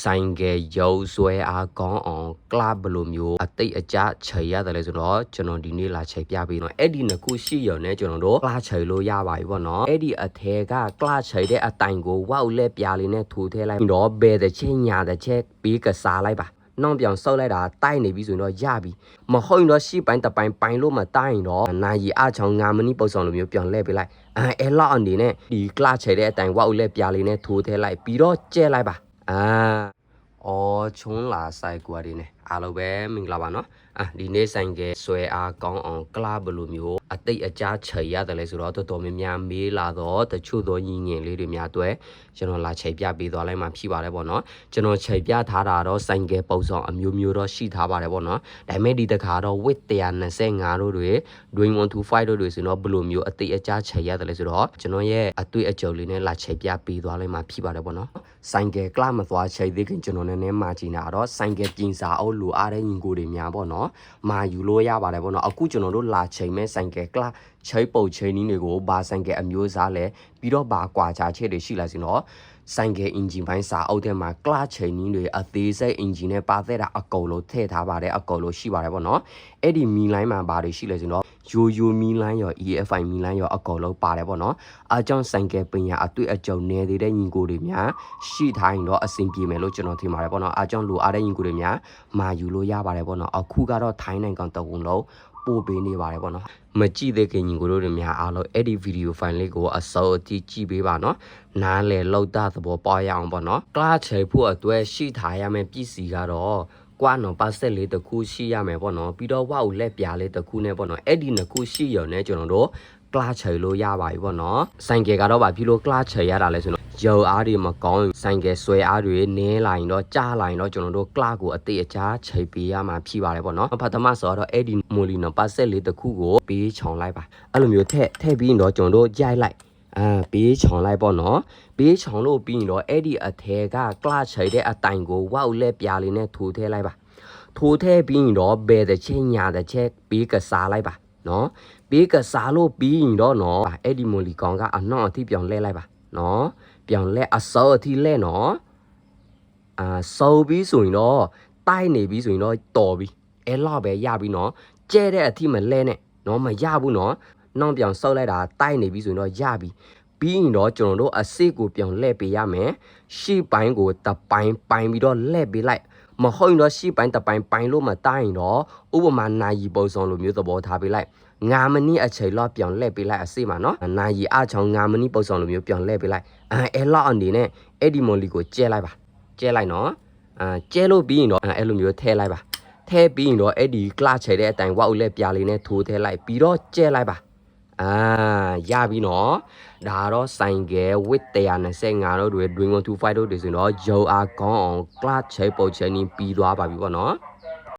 ဆိုင်ကယ်ရုပ်ဆွဲအားကောင်းအောင်ကလပ်ဘလိုမျိုးအတိတ်အကျချိန်ရတယ်လေဆိုတော့ကျွန်တော်ဒီနေ့လာချိန်ပြပေးတော့အဲ့ဒီနှစ်ခုရှိရုံနဲ့ကျွန်တော်တို့ကလချိန်လို့ရပါပြီပေါ့နော်အဲ့ဒီအထဲကကလချိန်တဲ့အတိုင်ကိုဝေါက်လက်ပြားလေးနဲ့ထိုးထည့်လိုက်ပြီးတော့ဘယ်တစ်ချက်ညာတစ်ချက်ပြီးကစားလိုက်ပါနောက်ပြောင်ဆုပ်လိုက်တာတိုက်နေပြီဆိုရင်တော့ရပြီမဟုတ်ရင်တော့ရှီပိုင်းတပိုင်းပိုင်းလို့မတိုက်ရင်တော့နာရီအချောင်းငါမနီပုံစံလိုမျိုးပြောင်းလဲပေးလိုက်အဲအဲ့လောက်အနေနဲ့ဒီကလချေတဲ့အတိုင်ဝေါက်လက်ပြားလေးနဲ့ထိုးထည့်လိုက်ပြီးတော့ကျဲလိုက်ပါ အာအော်ချုံးလာဆိုင်ကွာဒီနေအားလုံးပဲမင်္ဂလာပါနော်အာဒီနေ့ဆိုင်ကဆွဲအားကောင်းအောင်ကလပ်ဘလိုမျိုးအတိတ်အကြချေရတယ်လေဆိုတော့တော်တော်များများမေးလာတော့တချို့သောညီငယ်လေးတွေများအတွက်ကျွန်တော်လာချိန်ပြပေးသွားလိုက်မှဖြစ်ပါတယ်ပေါ့နော်ကျွန်တော်ချိန်ပြထားတာတော့ဆိုင်ကပုံစံအမျိုးမျိုးတော့ရှိထားပါတယ်ပေါ့နော်ဒါပေမဲ့ဒီတခါတော့ width 125တို့တွေ doing 125တို့တွေဆိုတော့ဘလိုမျိုးအတိတ်အကြချေရတယ်လေဆိုတော့ကျွန်တော်ရဲ့အတွေ့အကြုံလေးနဲ့လာချိန်ပြပေးသွားလိုက်မှဖြစ်ပါတယ်ပေါ့နော်ဆိုင်ကကလပ်မသွားချိန်သေးခင်ကျွန်တော်နည်းနည်းမာချင်တာတော့ဆိုင်ကပြင်စာအုပ်လိုအားတဲ့ညီကိုတွေများပေါ့နော်မာယူလို့ရပါတယ်ပေါ့နော်အခုကျွန်တော်တို့လာချိန်မဲ့ဆိုင်ကကလပ်ချိန်ပုတ်ချိန်နည်းတွေကိုဘာဆိုင်ကအမျိုးအစားလဲပြီးတော့ဘာကွာခြားချက်တွေရှိလာစင်တော့ဆိုင်ကအင်ဂျင်ပိုင်းစာအုပ်ထဲမှာကလပ်ချိန်နည်းတွေအသေးစိတ်အင်ဂျင်နဲ့ပါသက်တာအကုန်လုံးထည့်ထားပါတယ်အကုန်လုံးရှိပါတယ်ပေါ့နော်အဲ့ဒီမီလိုင်းမှာဘာတွေရှိလဲဆိုတော့ယိုယိုမီလိုင်းရော EFI မီလိုင်းရောအကုန်လုံးပါတယ်ပေါ့နော်အားကြောင့်ဆိုင်ကပညာအတွေ့အကြုံနေသေးတဲ့ညီကိုတွေများရှိထားရင်တော့အဆင်ပြေမယ်လို့ကျွန်တော်ထင်ပါတယ်ပေါ့နော်အားကြောင့်လိုအားတဲ့ညီကိုတွေများမာယူလို့ရပါတယ်ပေါ့နော်အခုကတော့ထိုင်းနိုင်ငံတဝုံလုံး ပို့ပေးနေပါတယ်ပေါ့နော်မကြည့်သေးခင်ညီကိုတို့တွေများအားလုံးအဲ့ဒီဗီဒီယိုဖိုင်လေးကိုအစောအထိကြည့်ပေးပါနော်နားလေလောက်တာသဘောပေါက်ရအောင်ပေါ့နော်ကလာချေဖို့အတွက်ရှိထားရမယ့်ပစ္စည်းကတော့ကွာနော်ပါဆက်လေးတစ်ခုရှိရမယ်ပေါ့နော်ပြီးတော့ဝါ့ကိုလက်ပြားလေးတစ်ခုနဲ့ပေါ့နော်အဲ့ဒီနှစ်ခုရှိရုံနဲ့ကျွန်တော်တို့ကလာချေလို့ရပါပြီပေါ့နော်ဆိုင်ကယ်ကတော့ဗာပြီးလို့ကလာချေရတာလဲဆိုတော့ ရုပ်အားတွေမကောင်းဆိုင်ကယ်ဆွဲအားတွေနည်းလာရင်တော့ကြားလာရင်တော့ကျွန်တော်တို့ကလာကိုအသေးအချာချိန်ပေးရမှာဖြစ်ပါတယ်ပေါ့နော်ပထမဆိုတော့အဲ့ဒီမိုလီနော်ပါဆက်လေးတစ်ခုကိုပေးချောင်လိုက်ပါအဲ့လိုမျိုးထည့်ထည့်ပြီးရင်တော့ကျွန်တော်တို့ကြိုက်လိုက်အာပေးချောင်လိုက်ပေါ့နော်ပေးချောင်လို့ပြီးရင်တော့အဲ့ဒီအထဲကကလချိတဲ့အတိုင်ကိုဝေါက်လက်ပြားလေးနဲ့ထိုးထည့်လိုက်ပါထိုးထည့်ပြီးရင်တော့ဘယ်တစ်ချက်ညာတစ်ချက်ပေးကစားလိုက်ပါနော်ပေးကစားလို့ပြီးရင်တော့နော်အဲ့ဒီမိုလီကောင်ကအနောက်အထိပြောင်းလဲလိုက်ပါနော် ပြောင်းလဲအစောအထိလဲနော်အာစောပြီးဆိုရင်တော့တိုက်နေပြီးဆိုရင်တော့တော်ပြီအဲ့လောက်ပဲရပြီနော်ကျဲတဲ့အထိမလဲနဲ့နော်မရဘူးနော်နောက်ပြောင်ဆုပ်လိုက်တာတိုက်နေပြီဆိုရင်တော့ရပြီပြီးရင်တော့ကျွန်တော်တို့အစစ်ကိုပြောင်းလှည့်ပေးရမယ်ရှေ့ပိုင်းကိုတပိုင်းပိုင်းပြီးတော့လှည့်ပေးလိုက်မဟုတ်ရင်တော့ရှေ့ပိုင်းတပိုင်းပိုင်းလို့မတိုင်းရင်တော့ဥပမာနာယီပုံစံလိုမျိုးသဘောထားပေးလိုက် ငါမနီအချိန်လောက်ပြောင်းလှည့်ပေးလိုက်အစစ်မှာနော်နာယီအချောင်းငါမနီပုံစံလိုမျိုးပြောင်းလှည့်ပေးလိုက်အဲအဲ့လောက်အနေနဲ့အဲ့ဒီမော်လီကိုကျဲလိုက်ပါကျဲလိုက်နော်အာကျဲလို့ပြီးရင်တော့အဲ့လိုမျိုးထည့်လိုက်ပါထည့်ပြီးရင်တော့အဲ့ဒီကလချေတဲ့အတိုင်ဝေါက်လက်ပြားလေးနဲ့ထိုးထည့်လိုက်ပြီးတော့ကျဲလိုက်ပါအာရပြီနော်ဒါကတော့ဆိုင်ကယ် with 125တို့တွေ Dwing 125တို့တွေဆိုရင်တော့ Yo အားကောင်းအောင် clutch ချိတ်ပုတ်ချိတ်နီးပြီးသွားပါပြီပေါ့နော်